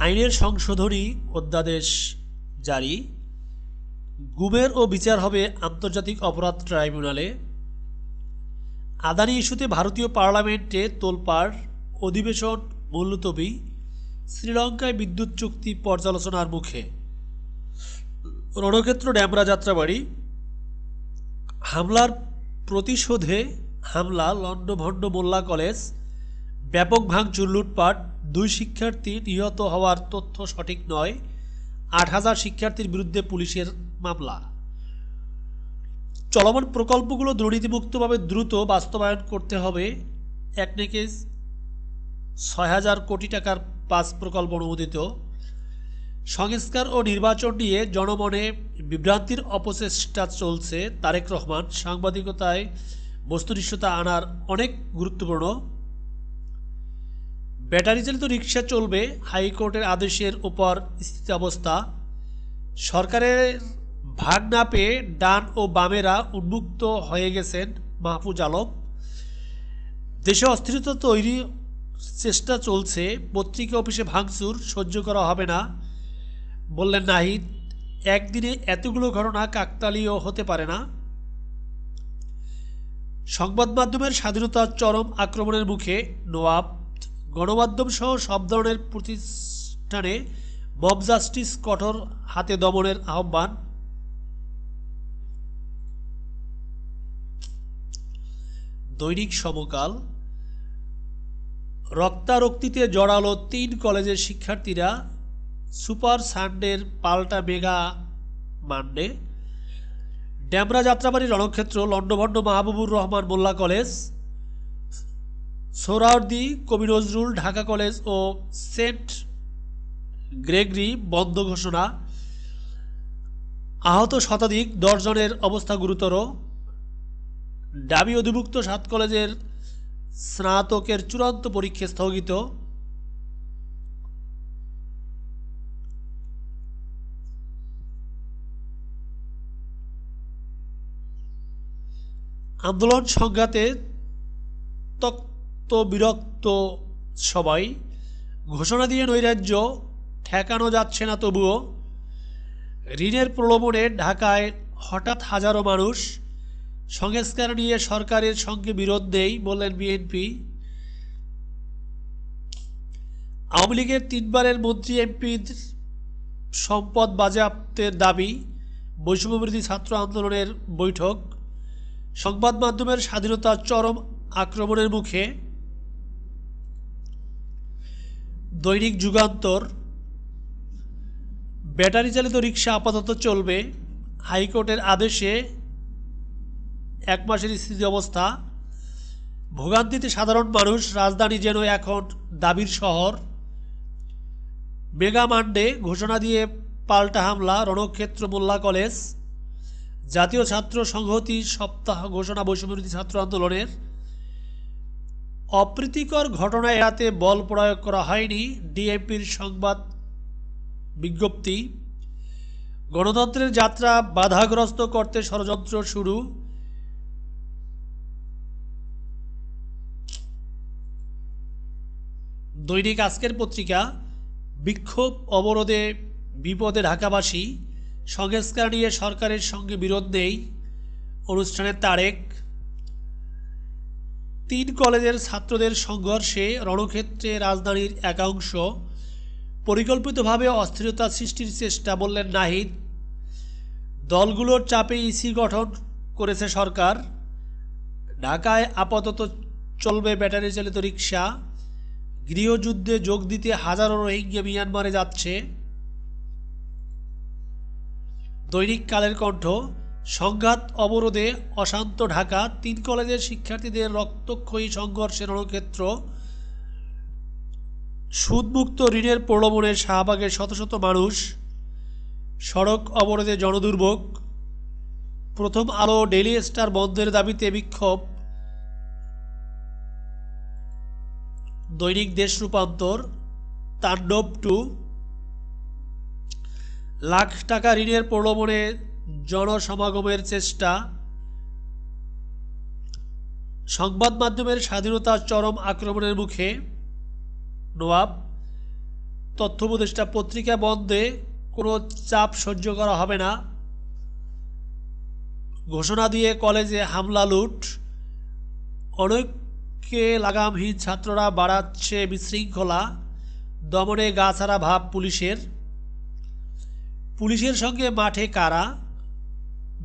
আইনের সংশোধনী অধ্যাদেশ জারি। গুমের ও বিচার হবে আন্তর্জাতিক অপরাধ ট্রাইব্যুনালে। আদানি ইস্যুতে ভারতীয় পার্লামেন্টে তোলপাড়, অধিবেশন মুলতবি শ্রীলঙ্কায় বিদ্যুৎ চুক্তি পর্যালোচনার মুখে। রণক্ষেত্র ড্যামরা যাত্রাবাড়ি। হামলার প্রতিশোধে হামলা, লণ্ডভণ্ড মোল্লা কলেজ। ব্যাপক ভাঙচুর লুটপাট, দুই শিক্ষার্থী নিহত হওয়ার তথ্য সঠিক নয়, আট হাজার শিক্ষার্থীর বিরুদ্ধে পুলিশের মামলা। চলমান প্রকল্পগুলো দুর্নীতিমুক্তভাবে দ্রুত বাস্তবায়ন করতে হবে। একনেকে ছয় হাজার কোটি টাকার পাঁচ প্রকল্প অনুমোদিত। সংস্কার ও নির্বাচন নিয়ে জনমনে বিভ্রান্তির অপচেষ্টা চলছে তারেক রহমান। সাংবাদিকতায় বস্তুনিষ্ঠতা আনার অনেক গুরুত্বপূর্ণ। ব্যাটারি চালিত রিক্সা চলবে হাইকোর্টের আদেশের উপর স্থিতাবস্থা। সরকারের ভাগ না পেয়ে ডান ও বামেরা উন্মুক্ত হয়ে গেছেন মাহফুজ আলম। দেশে অস্থিরতা তৈরি চেষ্টা চলছে, পত্রিকা অফিসে ভাঙচুর সহ্য করা হবে না বললেন নাহিদ। একদিনে এতগুলো ঘটনা কাকতালীয় হতে পারে না। সংবাদ মাধ্যমের স্বাধীনতার চরম আক্রমণের মুখে নোয়াব গণমাধ্যম সহ সব ধরনের প্রতিষ্ঠানে মব জাস্টিস কঠোর হাতে দমনের আহ্বান। দৈনিক সমকাল। রক্তারক্তিতে জড়ালো তিন কলেজের শিক্ষার্থীরা। সুপার সানডের পাল্টা মেগা মান্ডে। ড্যামরা যাত্রাবাড়ি রণক্ষেত্র, লণ্ডভণ্ড মাহবুবুর রহমান মোল্লা কলেজ। সোহরাওয়ার্দী, কবি নজরুল, ঢাকা কলেজ ও সেন্ট গ্রেগরি বন্ধ ঘোষণা। আহত শতাধিক দশজনের অবস্থা গুরুতর। দাবি অধিভুক্ত সাত কলেজের স্নাতকের চূড়ান্ত পরীক্ষা স্থগিত। আন্দোলন সংঘাতে তক্ত বিরক্ত সবাই। ঘোষণা দিয়ে নৈরাজ্য, ঠেকানো যাচ্ছে না তবুও। ঋণের প্রলোভনে ঢাকায় হঠাৎ হাজারো মানুষ। সংস্কার নিয়ে সরকারের সঙ্গে বিরোধ নেই বললেন বিএনপি। আওয়ামী লীগের তিনবারের মন্ত্রী এমপির সম্পদ বাজেয়াপ্তের দাবি, বৈষম্যবিরোধী ছাত্র আন্দোলনের বৈঠক। সংবাদ মাধ্যমের স্বাধীনতার চরম আক্রমণের মুখে। দৈনিক যুগান্তর। ব্যাটারি চালিত রিক্সা আপাতত চলবে। হাইকোর্টের আদেশে এক মাসের স্থিতি অবস্থা। ভোগান্তিতে সাধারণ মানুষ রাজধানী যেন এখন দাবির শহর। মেগা মান্ডে ঘোষণা দিয়ে পাল্টা হামলা, রণক্ষেত্র, মোল্লা কলেজ। জাতীয় ছাত্র সংহতি সপ্তাহ ঘোষণা বৈষম্যবিরোধী ছাত্র আন্দোলনের। অপ্রীতিকর ঘটনা এড়াতে বল প্রয়োগ করা হয়নি ডিএমপির সংবাদ বিজ্ঞপ্তি। গণতন্ত্রের যাত্রা বাধাগ্রস্ত করতে ষড়যন্ত্র শুরু। দৈনিক আজকের পত্রিকা, বিক্ষোভ অবরোধে বিপদে ঢাকাবাসী, সংস্কার নিয়ে সরকারের সঙ্গে বিরোধ নেই। অনুষ্ঠানের তারেক তিন কলেজের ছাত্রদের সংঘর্ষে রণক্ষেত্রে রাজধানীর একাংশ। পরিকল্পিতভাবে অস্থিরতা সৃষ্টির চেষ্টা বললেন নাহিদ। দলগুলোর চাপে ইসি গঠন করেছে সরকার। ঢাকায় আপাতত চলবে ব্যাটারি চালিত রিক্সা গৃহযুদ্ধে যোগ দিতে হাজারো রোহিঙ্গা মিয়ানমারে যাচ্ছে। দৈনিক কালের কণ্ঠ। সংঘাত অবরোধে অশান্ত ঢাকা তিন কলেজের শিক্ষার্থীদের রক্তক্ষয়ী সংঘর্ষের রণক্ষেত্র। সুদমুক্ত ঋণের প্রলোভনে শাহবাগের শত শত মানুষ। সড়ক অবরোধে জনদুর্ভোগ। প্রথম আলো ডেলি স্টার বন্ধের দাবিতে বিক্ষোভ। দৈনিক দেশ রূপান্তর, তাণ্ডব টু। লাখ টাকা ঋণের প্রলোভনে জনসমাগমের চেষ্টা, সংবাদ মাধ্যমের স্বাধীনতার চরম আক্রমণের মুখে নোয়াব তথ্য উপদেষ্টা পত্রিকা বন্ধে কোনো চাপ সহ্য করা হবে না। ঘোষণা দিয়ে কলেজে হামলা, লুট। অনেককে লাগামহীন ছাত্ররা বাড়াচ্ছে বিশৃঙ্খলা। দমনে গাছাড়া ভাব পুলিশের। পুলিশের সঙ্গে মাঠে কারা?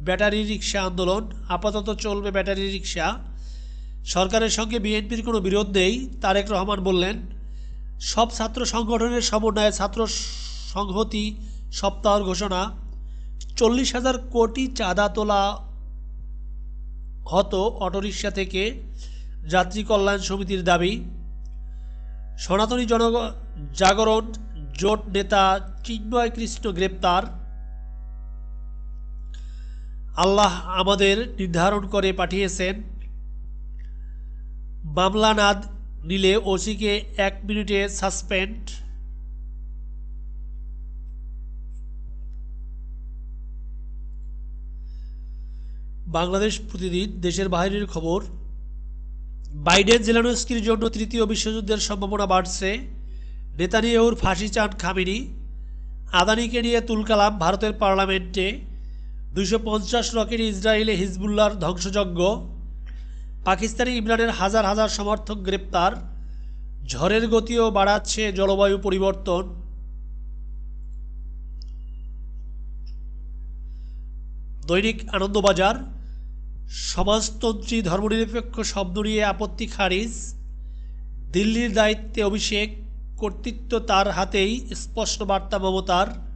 ব্যাটারি রিক্সা আন্দোলন, আপাতত চলবে ব্যাটারি রিক্সা সরকারের সঙ্গে বিএনপির কোনো বিরোধ নেই, তারেক রহমান বললেন, সব ছাত্র সংগঠনের সমন্বয়ে ছাত্র সংহতি সপ্তাহর ঘোষণা। চল্লিশ হাজার কোটি চাঁদা তোলা হতো অটোরিকশা থেকে যাত্রী কল্যাণ সমিতির দাবি। সনাতনী জন জাগরণ জোট নেতা চিন্ময় কৃষ্ণ গ্রেপ্তার। আল্লাহ আমাদের নির্ধারণ করে পাঠিয়েছেন। মামলা না নিলে ওসিকে এক মিনিটে সাসপেন্ড। বাংলাদেশ প্রতিদিন দেশের বাহিরের খবর, বাইডেন জেলানস্কির জন্য তৃতীয় বিশ্বযুদ্ধের সম্ভাবনা বাড়ছে। নেতানিয়াহুর ফাঁসি চান খামিনি। আদানিকে নিয়ে তুলকালাম ভারতের পার্লামেন্টে। দুশো পঞ্চাশ রকেট ইসরায়েলে হিজবুল্লাহর ধ্বংসযজ্ঞ। পাকিস্তানি ইমরানের হাজার হাজার সমর্থক গ্রেপ্তার। ঝড়ের গতিও বাড়াচ্ছে জলবায়ু পরিবর্তন। দৈনিক আনন্দবাজার, সমাজতন্ত্রী ধর্মনিরপেক্ষ শব্দ নিয়ে আপত্তি খারিজ। দিল্লির দায়িত্বে অভিষেক, কর্তৃত্ব তার হাতেই, স্পষ্ট বার্তা মমতার।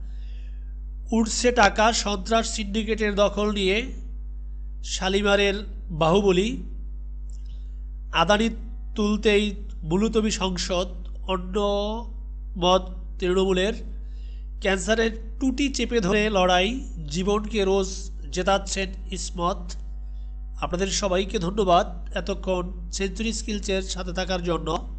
উঠছে টাকা সন্ত্রাস সিন্ডিকেটের দখল নিয়ে শালিমারের বাহুবলী। আদানি তুলতেই মুলতবি সংসদ, অন্য মত তৃণমূলের। ক্যান্সারের টুটি চেপে ধরে লড়াই, জীবনকে রোজ জেতাচ্ছেন ইসমত। আপনাদের সবাইকে ধন্যবাদ এতক্ষণ সেঞ্চুরি স্কিলসের সাথে থাকার জন্য।